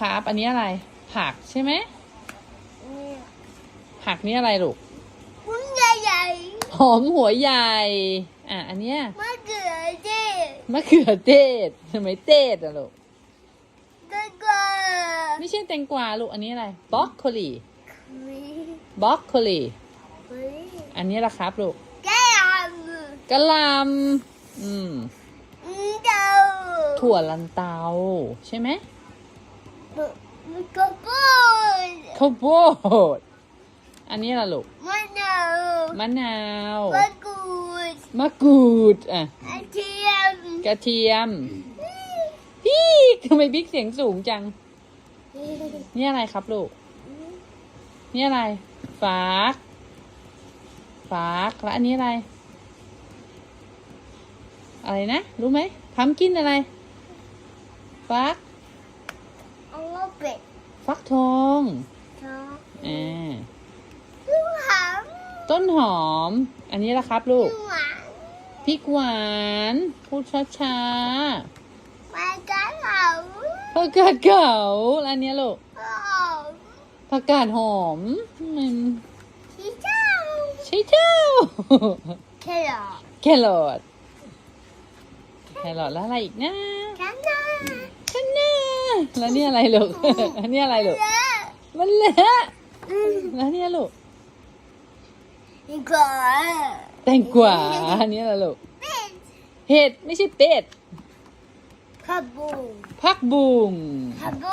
ครับ อันนี้อะไร ผักใช่ไหมเนี่ยผักนี่อะไรลูกพุ้งใหญ่หอมหัวใหญ่ อะ อันเนี้ยๆมะเขือเทศมะเขือเทศทำไมเทศอะลูกก็ก็ไม่ใช่แตงกวาลูก อันนี้อะไรบล็อกโคลีมีบล็อกโคลีมีอันนี้ละครับลูกแก้มกะหล่ำอืมอืมเจ้าถั่วลันเตาใช่ไหม มันก็พูดข้าวโพดอันนี้ละลูกมะนาวมะนาวมะกรูดมะกรูดอะกระเทียมกระเทียมพี่ทำไมบิ๊กเสียงสูงจัง นี่อะไรครับลูก นี่อะไรฟากฟากแล้วอันนี้อะไร อะไรนะ รู้ไหมพัมกินอะไรฟัก เอาว่าเป็ดฟักทองท้องอ่าลูกหามต้นหอม อันนี้ละครับลูกลูกหวานพริกหวาน พูดช้ามากระเหลาๆผักกาดเก๋าแล้วอันนี้ลูกหอมผักกาดหอมมันที่เจ้าใช่เจ้าแครอทแครอทแครอทแล้วอะไรอีกนะกันนะข้างหน้า แล้วนี่อะไรลูกอันนี้อะไรลูกเยอะมันเละอืมแล้วเนี่ยลูกอีกก่อนแตงกวาอันนี้อะไรลูกเป็ดเห็ดไม่ใช่เป็ดผักบุ้งผักบุ้งผักบุ้ง